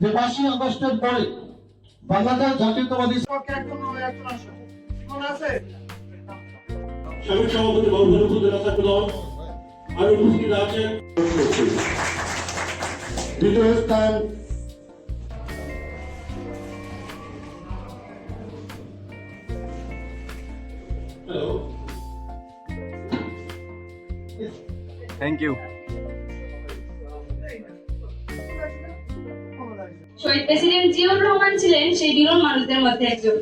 যে পাঁচই আগস্টের পরে বাংলাদেশ জাতীয়তাবাদী সাবেক সভাপতি দল আরও উপস্থিত আছেন। দ্বিতীয় স্থান। হ্যালো থ্যাংক ইউ শহীদ প্রেসিডেন্ট জিয়াউর রহমান ছিলেন সেই বিরল মানুষদের মধ্যে একজন।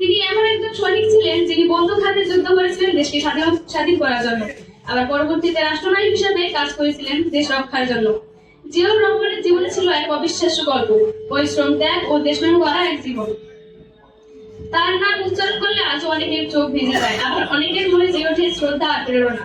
তিনি এমন একজন সৈনিক ছিলেন যিনি বন্দুক হাতে যুদ্ধ করেছিলেন, দেশকে স্বাধীন স্বাধীন করার জন্য। আবার পরবর্তীতে রাষ্ট্রনায়ক হিসেবে কাজ করেছিলেন দেশ রক্ষার জন্য। জিয়াউর রহমানের জীবনে ছিল এক অবিশ্বাস্য গল্প, পরিশ্রম, ত্যাগ ও দেশপ্রেম করা এক জীবন। তার নাম উচ্চারণ করলে আজও অনেকের চোখ ভিজে যায়, আবার অনেকের মনে জেগে ওঠে শ্রদ্ধা আর প্রেরণা।